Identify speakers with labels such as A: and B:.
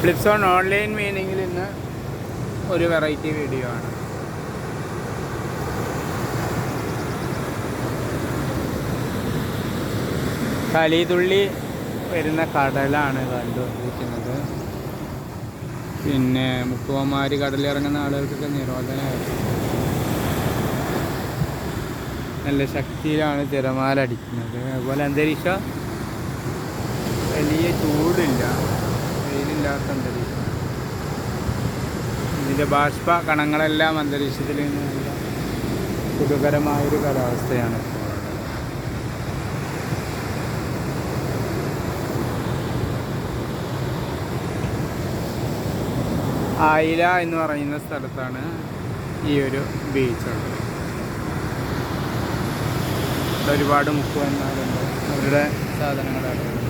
A: ഫ്ലിപ്സോൺ online മീനിങ്ങിൽ ഇന്ന് ഒരു variety video ആണ്. കലിതുള്ളി വരുന്ന കടലാണ് കണ്ടുകൊണ്ടിരിക്കുന്നത് പിന്നെ മുക്കുവന്മാർ കടലിറങ്ങുന്ന ആളുകൾക്കൊക്കെ നിരോധനമായിരുന്നു. നല്ല ശക്തിയിലാണ് തിരമാല അടിക്കുന്നത് അതുപോലെ അന്തരീക്ഷം വലിയ ചൂടില്ല. അന്തരീക്ഷം. ഇതിന്റെ ബാഷ്പ കണങ്ങളെല്ലാം അന്തരീക്ഷത്തിൽ നിന്ന് നല്ല സുഖകരമായൊരു കാലാവസ്ഥയാണ്. ആയില എന്ന് പറയുന്ന സ്ഥലത്താണ് ഈ ഒരു ഇവിടെ ഒരുപാട് മുക്കുവന്മാരുണ്ട് അവരുടെ സാധനങ്ങളാണ്